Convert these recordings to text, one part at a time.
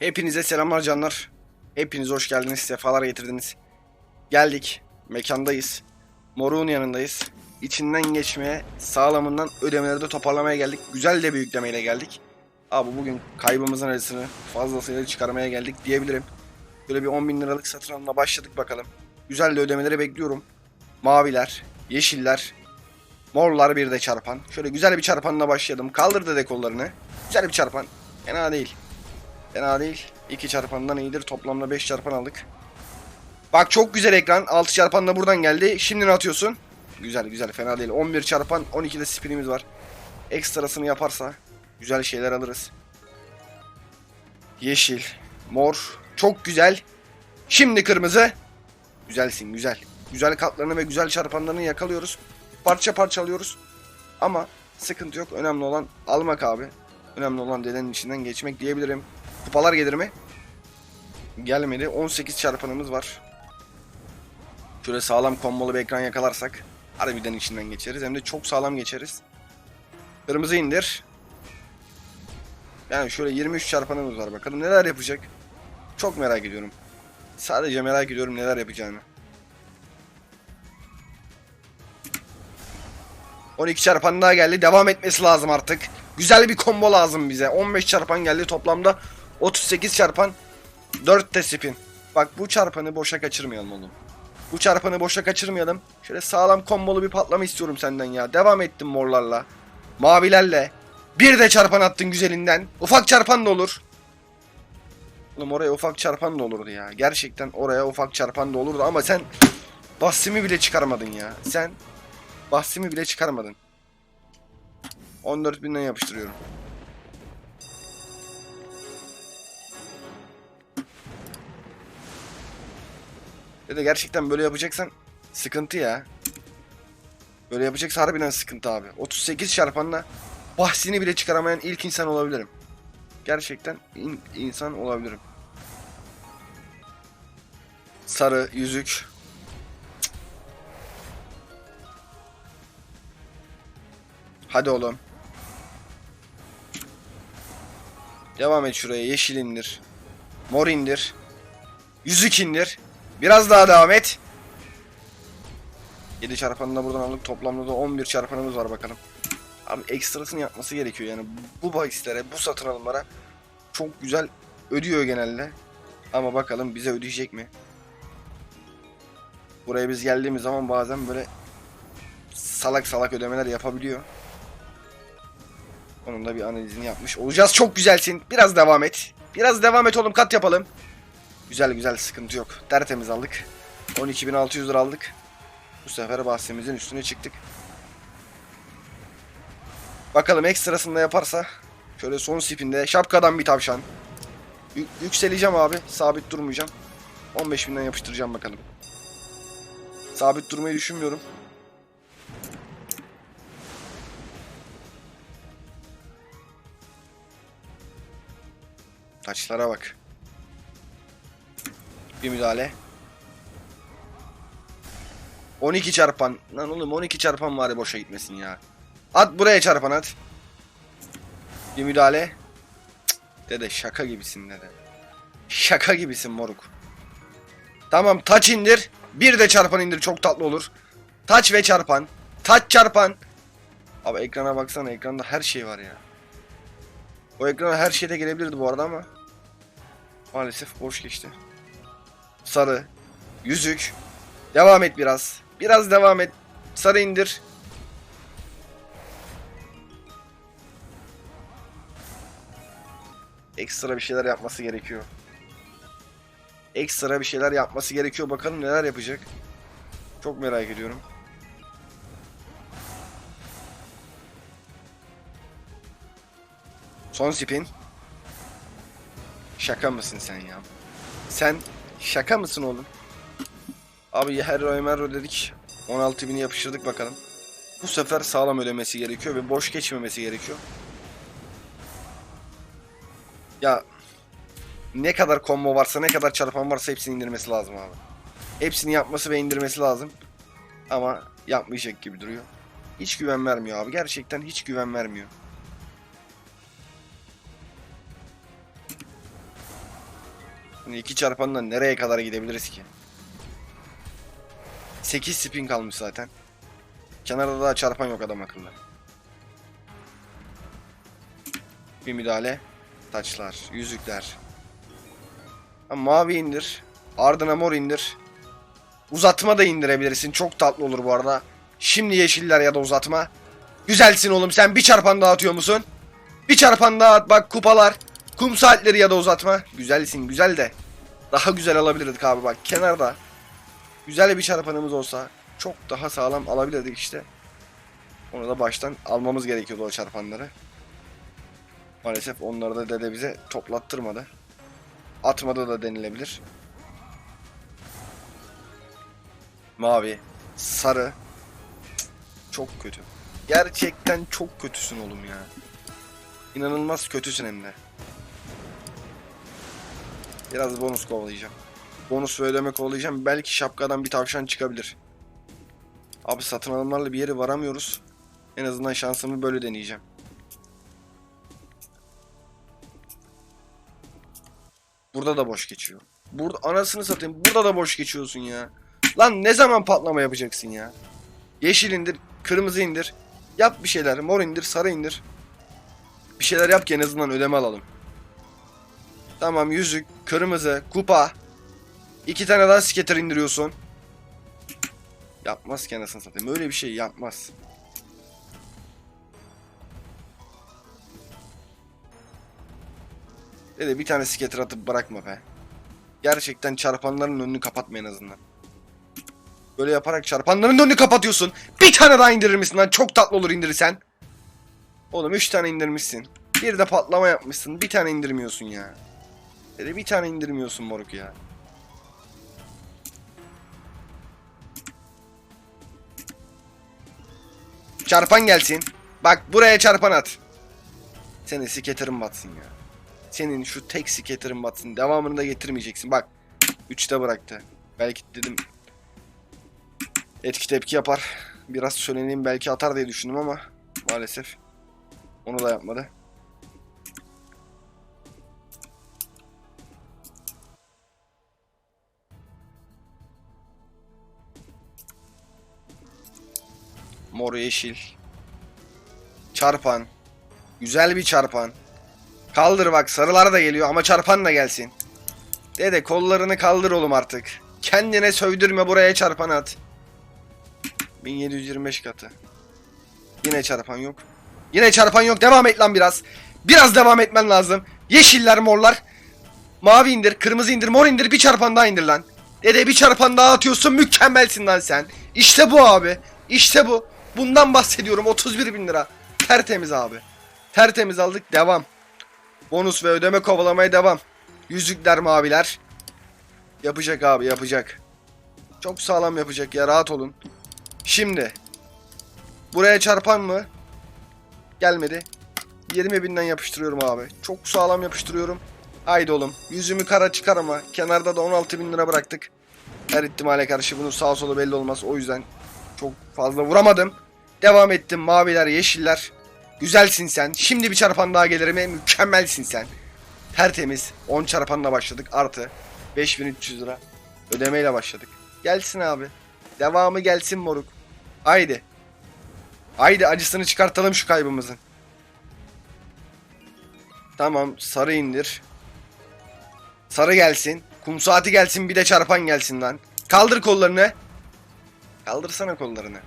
Hepinize selamlar canlar. Hepiniz hoş geldiniz. Sefalar getirdiniz. Geldik. Mekandayız. Moruk'un yanındayız. İçinden geçmeye, sağlamından ödemeleri de toparlamaya geldik. Güzel de bir yüklemeyle geldik. Abi bugün kaybımızın acısını fazlasıyla çıkarmaya geldik diyebilirim. Böyle bir 10 bin liralık satın alımla başladık bakalım. Güzel de ödemeleri bekliyorum. Maviler, yeşiller, morlar bir de çarpan. Şöyle güzel bir çarpanla başlayalım. Kaldır dede kollarını. Güzel bir çarpan. Fena değil. Fena değil. 2 çarpandan iyidir. Toplamda 5 çarpan aldık. Bak çok güzel ekran. 6 çarpan da buradan geldi. Şimdi ne atıyorsun? Güzel güzel fena değil. 11 çarpan 12 de spinimiz var. Ekstrasını yaparsa güzel şeyler alırız. Yeşil, mor, çok güzel. Şimdi kırmızı. Güzelsin güzel. Güzel katlarını ve güzel çarpanlarını yakalıyoruz. Parça parça alıyoruz. Ama sıkıntı yok. Önemli olan almak abi. Önemli olan dedenin içinden geçmek diyebilirim. Kupalar gelir mi? Gelmedi. 18 çarpanımız var. Şöyle sağlam kombolu bir ekran yakalarsak harbiden içinden geçeriz. Hem de çok sağlam geçeriz. Kırmızı indir. Yani şöyle 23 çarpanımız var. Bakalım neler yapacak. Çok merak ediyorum. Sadece merak ediyorum neler yapacağını. 12 çarpan daha geldi. Devam etmesi lazım artık. Güzel bir combo lazım bize. 15 çarpan geldi toplamda. 38 çarpan 4 de spin. Bak bu çarpanı boşa kaçırmayalım oğlum. Bu çarpanı boşa kaçırmayalım. Şöyle sağlam kombolu bir patlama istiyorum senden ya. Devam ettim morlarla. Mavilerle. Bir de çarpan attın güzelinden. Ufak çarpan da olur. Oğlum oraya ufak çarpan da olurdu ya. Gerçekten oraya ufak çarpan da olurdu ama sen bahsimi bile çıkarmadın ya. Sen bahsimi bile çıkarmadın. 14 binden yapıştırıyorum. Da gerçekten böyle yapacaksan sıkıntı ya. Böyle yapacaksa harbiden sıkıntı abi. 38 çarpanla bahsini bile çıkaramayan ilk insan olabilirim. Gerçekten in- insan olabilirim. Sarı yüzük. Hadi oğlum. Devam et şuraya. Yeşil indir. Mor indir. Yüzük indir. Biraz daha devam et. 7 çarpanını da buradan aldık. Toplamda da 11 çarpanımız var bakalım. Abi ekstrasını yapması gerekiyor yani. Bu bahislere, bu satın alımlara çok güzel ödüyor genelde. Ama bakalım bize ödeyecek mi? Buraya biz geldiğimiz zaman bazen böyle salak salak ödemeler yapabiliyor. Onun da bir analizini yapmış olacağız. Çok güzelsin. Biraz devam et. Biraz devam et oğlum. Kat yapalım. Güzel güzel sıkıntı yok. Tertemiz aldık. 12.600 lira aldık. Bu sefer bahsimizin üstüne çıktık. Bakalım ekstrasında yaparsa. Şöyle son spinde şapkadan bir tavşan. Yü- yükseleceğim abi. Sabit durmayacağım. 15.000'den yapıştıracağım bakalım. Sabit durmayı düşünmüyorum. Taçlara bak. Bir müdahale. 12 çarpan. Lan oğlum 12 çarpan var ya boşa gitmesin ya. At buraya çarpan at. Bir müdahale. Dede şaka gibisin dede. Şaka gibisin moruk. Tamam taç indir. Bir de çarpan indir çok tatlı olur. Taç ve çarpan. Taç çarpan. Abi ekrana baksana ekranda her şey var ya. O ekrana her şey de gelebilirdi bu arada ama. Maalesef boş geçti. Sarı. Yüzük. Devam et biraz. Biraz devam et. Sarı indir. Ekstra bir şeyler yapması gerekiyor. Ekstra bir şeyler yapması gerekiyor. Bakalım neler yapacak. Çok merak ediyorum. Son spin. Şaka mısın sen ya? Sen şaka mısın oğlum? Abi Herro Emerro dedik. 16.000'i yapıştırdık bakalım. Bu sefer sağlam ödemesi gerekiyor ve boş geçmemesi gerekiyor. Ya ne kadar combo varsa ne kadar çarpan varsa hepsini indirmesi lazım abi. Hepsini yapması ve indirmesi lazım. Ama yapmayacak gibi duruyor. Hiç güven vermiyor abi. Gerçekten hiç güven vermiyor. İki çarpandan nereye kadar gidebiliriz ki? 8 spin kalmış zaten. Kenarda daha çarpan yok adam akıllı. Bir müdahale. Taçlar, yüzükler. Ha, mavi indir. Ardına mor indir. Uzatma da indirebilirsin. Çok tatlı olur bu arada. Şimdi yeşiller ya da uzatma. Güzelsin oğlum sen bir çarpan daha atıyor musun? Bir çarpan daha at bak kupalar. Kum saatleri ya da uzatma. Güzelsin güzel de. Daha güzel alabilirdik abi bak kenarda. Güzel bir çarpanımız olsa çok daha sağlam alabilirdik işte. Onu da baştan almamız gerekiyordu o çarpanları. Maalesef onları da dede bize toplattırmadı. Atmadı da denilebilir. Mavi, sarı. Çok kötü. Gerçekten çok kötüsün oğlum ya. İnanılmaz kötüsün hem de. Biraz bonus kovalayacağım. Bonus ve kovalayacağım. Belki şapkadan bir tavşan çıkabilir. Abi satın alımlarla bir yere varamıyoruz. En azından şansımı böyle deneyeceğim. Burada da boş geçiyor. Burada anasını satayım. Burada da boş geçiyorsun ya. Lan ne zaman patlama yapacaksın ya? Yeşil indir, kırmızı indir. Yap bir şeyler. Mor indir, sarı indir. Bir şeyler yap ki en azından ödeme alalım. Tamam yüzük, kırmızı, kupa. İki tane daha skater indiriyorsun. Yapmaz ki anasını satayım. Öyle bir şey yapmaz. Dede bir tane skater atıp bırakma be. Gerçekten çarpanların önünü kapatma en azından. Böyle yaparak çarpanların önünü kapatıyorsun. Bir tane daha indirir misin lan? Çok tatlı olur indirirsen. Oğlum 3 tane indirmişsin. Bir de patlama yapmışsın. Bir tane indirmiyorsun ya. Dede bir tane indirmiyorsun moruk ya. Çarpan gelsin. Bak buraya çarpan at. Senin siketerin batsın ya. Senin şu tek siketerin batsın. Devamını da getirmeyeceksin. Bak. 3'te bıraktı. Belki dedim etki tepki yapar. Biraz söyleneyim belki atar diye düşündüm ama maalesef onu da yapmadı. Mor yeşil. Çarpan. Güzel bir çarpan. Kaldır bak sarılar da geliyor ama çarpan da gelsin. Dede kollarını kaldır oğlum artık. Kendine sövdürme buraya çarpan at. 1725 katı. Yine çarpan yok. Yine çarpan yok. Devam et lan biraz. Biraz devam etmen lazım. Yeşiller morlar. Mavi indir, kırmızı indir, mor indir, bir çarpan daha indir lan. Dede bir çarpan daha atıyorsun mükemmelsin lan sen. İşte bu abi. İşte bu. Bundan bahsediyorum 31 bin lira. Tertemiz abi. Tertemiz aldık devam. Bonus ve ödeme kovalamaya devam. Yüzükler maviler. Yapacak abi yapacak. Çok sağlam yapacak ya rahat olun. Şimdi. Buraya çarpan mı? Gelmedi. 20 binden yapıştırıyorum abi. Çok sağlam yapıştırıyorum. Haydi oğlum. Yüzümü kara çıkar ama. Kenarda da 16 bin lira bıraktık. Her ihtimale karşı bunun sağ solu belli olmaz. O yüzden çok fazla vuramadım. Devam ettim. Maviler, yeşiller. Güzelsin sen. Şimdi bir çarpan daha gelir mi? Mükemmelsin sen. Tertemiz. 10 çarpanla başladık. Artı 5300 lira. Ödemeyle başladık. Gelsin abi. Devamı gelsin moruk. Haydi. Haydi acısını çıkartalım şu kaybımızın. Tamam sarı indir. Sarı gelsin. Kum saati gelsin bir de çarpan gelsin lan. Kaldır kollarını. Kaldırsana kollarını.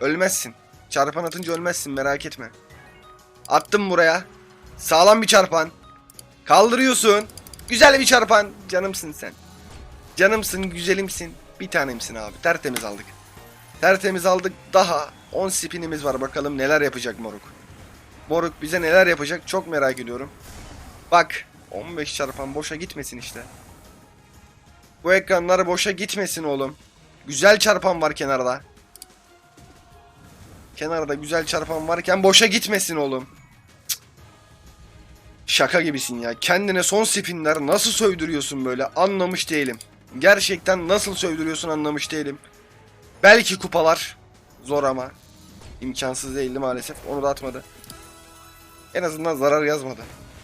Ölmezsin. Çarpan atınca ölmezsin merak etme. Attım buraya. Sağlam bir çarpan. Kaldırıyorsun. Güzel bir çarpan. Canımsın sen. Canımsın, güzelimsin. Bir tanemsin abi. Tertemiz aldık. Tertemiz aldık. Daha 10 spinimiz var. Bakalım neler yapacak Moruk. Moruk bize neler yapacak çok merak ediyorum. Bak 15 çarpan boşa gitmesin işte. Bu ekranlar boşa gitmesin oğlum. Güzel çarpan var kenarda. Kenarda güzel çarpan varken boşa gitmesin oğlum. Şaka gibisin ya. Kendine son spinler nasıl sövdürüyorsun böyle anlamış değilim. Gerçekten nasıl sövdürüyorsun anlamış değilim. Belki kupalar zor ama imkansız değildi maalesef. Onu da atmadı. En azından zarar yazmadı.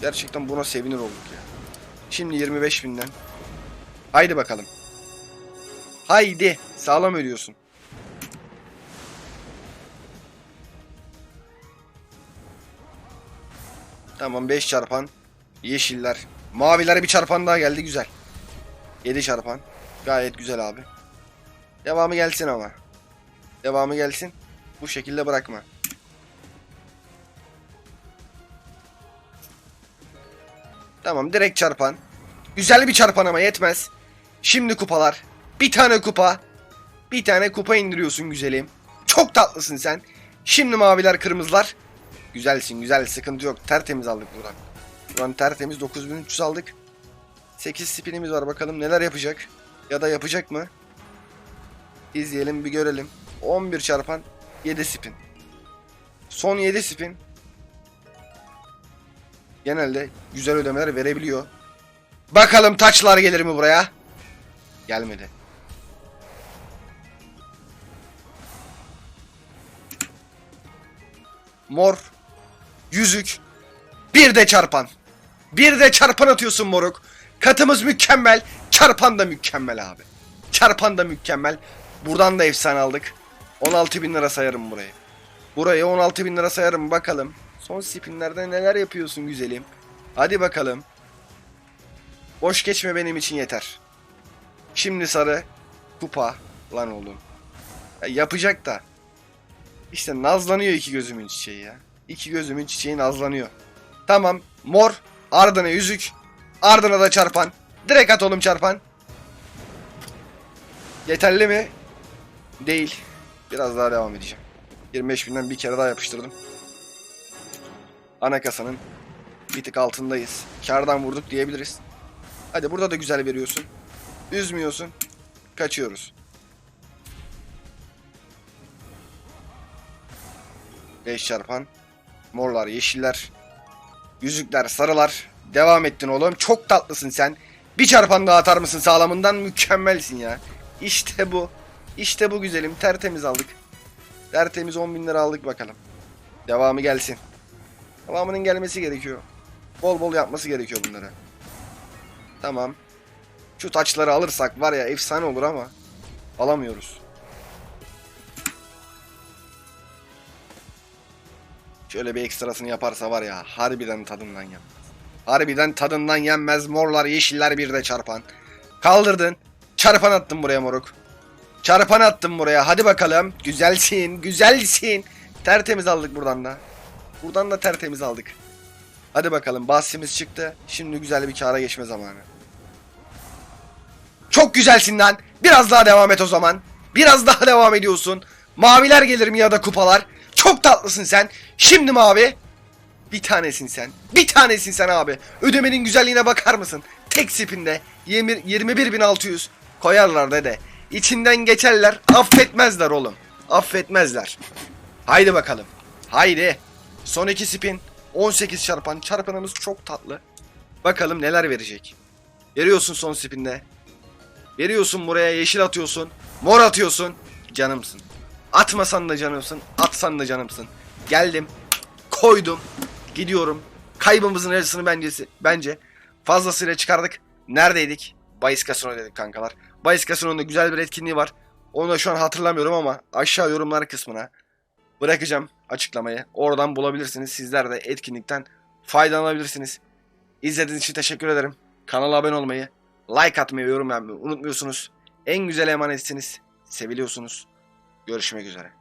Gerçekten buna sevinir olduk ya. Şimdi 25 binden. Haydi bakalım. Haydi. Sağlam ölüyorsun. Tamam 5 çarpan. Yeşiller. Mavilere bir çarpan daha geldi güzel. 7 çarpan. Gayet güzel abi. Devamı gelsin ama. Devamı gelsin. Bu şekilde bırakma. Tamam direkt çarpan. Güzel bir çarpan ama yetmez. Şimdi kupalar. Bir tane kupa. Bir tane kupa indiriyorsun güzelim. Çok tatlısın sen. Şimdi maviler kırmızılar. Güzelsin güzel sıkıntı yok. Tertemiz aldık buradan. Buradan tertemiz 9300 aldık. 8 spinimiz var bakalım neler yapacak. Ya da yapacak mı? İzleyelim bir görelim. 11 çarpan 7 spin. Son 7 spin. Genelde güzel ödemeler verebiliyor. Bakalım taçlar gelir mi buraya? Gelmedi. Mor. Yüzük. Bir de çarpan. Bir de çarpan atıyorsun moruk. Katımız mükemmel. Çarpan da mükemmel abi. Çarpan da mükemmel. Buradan da efsane aldık. 16 bin lira sayarım burayı. Burayı 16 bin lira sayarım bakalım. Son spinlerde neler yapıyorsun güzelim. Hadi bakalım. Boş geçme benim için yeter. Şimdi sarı. Kupa. Lan oğlum. Ya yapacak da. İşte nazlanıyor iki gözümün çiçeği ya. İki gözümün çiçeği nazlanıyor. Tamam. Mor. Ardına yüzük. Ardına da çarpan. Direkt at oğlum çarpan. Yeterli mi? Değil. Biraz daha devam edeceğim. 25 binden bir kere daha yapıştırdım. Ana kasanın bir tık altındayız. Kardan vurduk diyebiliriz. Hadi burada da güzel veriyorsun. Üzmüyorsun. Kaçıyoruz. 5 çarpan. Morlar, yeşiller. Yüzükler, sarılar. Devam ettin oğlum. Çok tatlısın sen. Bir çarpan daha atar mısın sağlamından? Mükemmelsin ya. İşte bu. İşte bu güzelim. Tertemiz aldık. Tertemiz 10 bin lira aldık bakalım. Devamı gelsin. Devamının gelmesi gerekiyor. Bol bol yapması gerekiyor bunları. Tamam. Şu taçları alırsak var ya efsane olur ama alamıyoruz. Şöyle bir ekstrasını yaparsa var ya harbiden tadından yenmez. Harbiden tadından yenmez morlar yeşiller bir de çarpan. Kaldırdın. Çarpan attın buraya moruk. Çarpan attım buraya. Hadi bakalım. Güzelsin. Güzelsin. Tertemiz aldık buradan da. Buradan da tertemiz aldık. Hadi bakalım. Bahsimiz çıktı. Şimdi güzel bir kara geçme zamanı. Çok güzelsin lan. Biraz daha devam et o zaman. Biraz daha devam ediyorsun. Maviler gelir mi ya da kupalar? Çok tatlısın sen. Şimdi mavi. Bir tanesin sen. Bir tanesin sen abi. Ödemenin güzelliğine bakar mısın? Tek spinde 20 21.600 koyarlar dede. İçinden geçerler. Affetmezler oğlum. Affetmezler. Haydi bakalım. Haydi. Son iki spin. 18 çarpan. Çarpanımız çok tatlı. Bakalım neler verecek. Veriyorsun son spinde. Veriyorsun buraya yeşil atıyorsun. Mor atıyorsun. Canımsın. Atmasan da canımsın. Atsan da canımsın. Geldim. Koydum. Gidiyorum. Kaybımızın acısını bence, bence fazlasıyla çıkardık. Neredeydik? Bayis Casino dedik kankalar. Bayis Casino'nun da güzel bir etkinliği var. Onu da şu an hatırlamıyorum ama aşağı yorumlar kısmına bırakacağım açıklamayı. Oradan bulabilirsiniz. Sizler de etkinlikten faydalanabilirsiniz. İzlediğiniz için teşekkür ederim. Kanala abone olmayı, like atmayı, yorum yapmayı unutmuyorsunuz. En güzel emanetsiniz. Seviliyorsunuz. Görüşmek üzere.